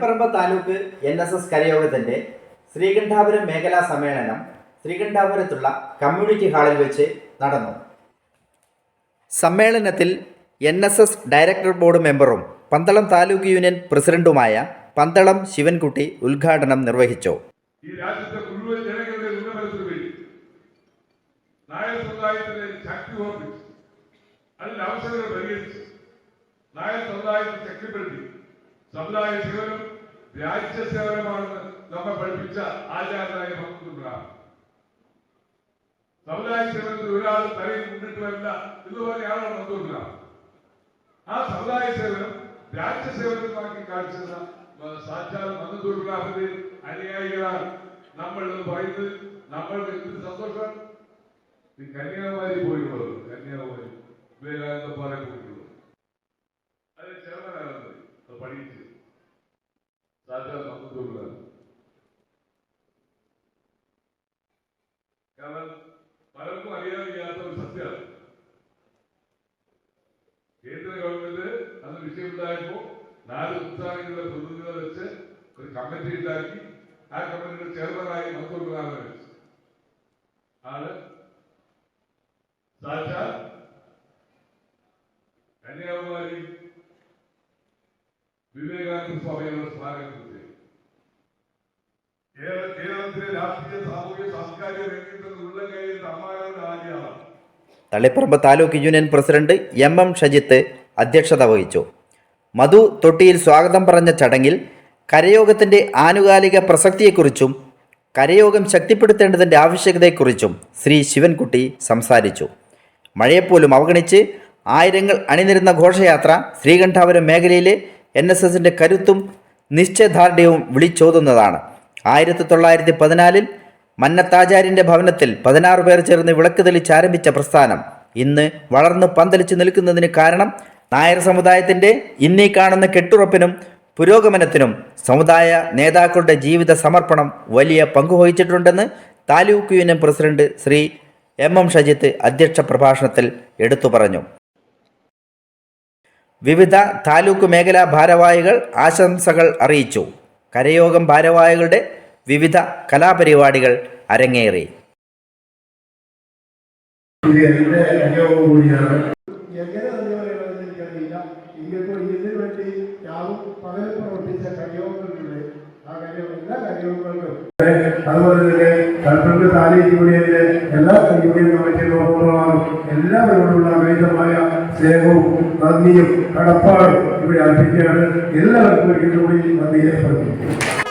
Taliparamba taluk N S S കരയോഗത്തിന്റെ Sreekandapuram മേഖലാ സമ്മേളനം ശ്രീകണ്ഠാപുരത്തുള്ള കമ്മ്യൂണിറ്റി ഹാളിൽ വെച്ച് നടന്നു. സമ്മേളനത്തിൽ N S S director board മെമ്പറും പന്തളം താലൂക്ക് യൂണിയൻ പ്രസിഡന്റുമായ പന്തളം ശിവൻകുട്ടി ഉദ്ഘാടനം നിർവഹിച്ചു. ഈ രാജ്യത്തെ മുഴുവൻ ജനങ്ങളുടെ ഉന്നമനത്തിന് വേണ്ടി നായർ സമുദായത്തിന്റെ ശക്തി ഉറപ്പിച്ച് അതിന്റെ അവസരങ്ങൾ പരിഹരിച്ച് നായർ സമുദായത്തെ ശക്തിപ്പെടുത്തി സമുദായ സേവനം രാജ്യ സേവനമാണെന്ന് നമ്മെ പഠിപ്പിച്ച ആചാരനായ ഭക്തുണ്ടാണ് സമുദായ സേവനത്തിൽ ഒരാൾ തലയിൽ മുന്നിട്ട് വരില്ല എന്ന് പറഞ്ഞയാളാണ് ഭക്തുണ്ടാണ് ആ സമുദായ സേവനം രാജ്യസേവനമാക്കി കാണിച്ചത് സാക്ഷാൽ മന്ദൂർഗ്രാമിന്റെ അനുയായികളാണ്. നമ്മൾ എന്ന് പറയുന്നത് നമ്മൾക്ക് എന്ത് സന്തോഷം ഈ കന്യാകുമാരി പോയിട്ടുള്ളത് കന്യാകുമാരി. വിവേകാനന്ദ പാറ പോയിട്ടുള്ളത് അത് ചെറുതനാകുന്നത് അത് പഠിച്ച് സാക്ഷാൽ മന്ദൂർഗ്രാം കാരണം പലർക്കും അറിയാൻ വയ്യാത്ത ഒരു സത്യമാണ്. കേന്ദ്ര ഗവൺമെന്റ് അന്ന് വിഷയമുണ്ടായപ്പോ നാല് ഉത്സാഹങ്ങളുടെ പ്രതിനിധികളെ വെച്ച് ഒരു കമ്മിറ്റി ഉണ്ടാക്കി. ആ കമ്മിറ്റിയുടെ ചെയർമാനായി മന്ത്രിമാരെ വെച്ചു ആണ് സാക്ഷാൽ കന്യാകുമാരി വിവേകാനന്ദ സ്വാമിയുടെ സ്മാരകം കുറിച്ച് കേരള- കേരളത്തിലെ രാഷ്ട്രീയ സാമൂഹ്യ Taliparamba taluk union president M M Shajith അധ്യക്ഷത വഹിച്ചു. മധു തൊട്ടിയിൽ സ്വാഗതം പറഞ്ഞ ചടങ്ങിൽ കരയോഗത്തിന്റെ ആനുകാലിക പ്രസക്തിയെക്കുറിച്ചും കരയോഗം ശക്തിപ്പെടുത്തേണ്ടതിന്റെ ആവശ്യകതയെക്കുറിച്ചും ശ്രീ ശിവൻകുട്ടി സംസാരിച്ചു. മഴയെപ്പോലും അവഗണിച്ച് ആയിരങ്ങൾ അണിനിരുന്ന ഘോഷയാത്ര ശ്രീകണ്ഠാപുരം മേഖലയിലെ എൻ എസ് എസിന്റെ കരുത്തും നിശ്ചയദാർഢ്യവും വിളിച്ചോതുന്നതാണ്. ആയിരത്തി തൊള്ളായിരത്തി പതിനാലിൽ മന്നത്താചാര്യന്റെ ഭവനത്തിൽ പതിനാറ് പേർ ചേർന്ന് വിളക്ക് തെളിച്ച് ആരംഭിച്ച പ്രസ്ഥാനം. ഇന്ന് വളർന്ന് പന്തലിച്ചു നിൽക്കുന്നതിന് കാരണം നായർ സമുദായത്തിന്റെ ഇന്നീ കാണുന്ന കെട്ടുറപ്പിനും പുരോഗമനത്തിനും സമുദായ നേതാക്കളുടെ ജീവിത സമർപ്പണം വലിയ പങ്കുവഹിച്ചിട്ടുണ്ടെന്ന് taluk union president Shri M M Shajith അധ്യക്ഷ പ്രഭാഷണത്തിൽ എടുത്തു പറഞ്ഞു. വിവിധ താലൂക്ക് മേഖലാ ഭാരവാഹികൾ ആശംസകൾ അറിയിച്ചു. കരയോഗം ഭാരവാഹികളുടെ വിവിധ കലാപരിപാടികൾ അരങ്ങേറി എല്ലാ എല്ലാവരോടുള്ള അമിതമായ സ്നേഹവും നന്ദിയും കടപ്പാടും ഇവിടെ അർപ്പിക്കുകയാണ് എല്ലാവർക്കും ഒരിക്കൽ കൂടി നന്ദി രേഖപ്പെടുത്തുന്നു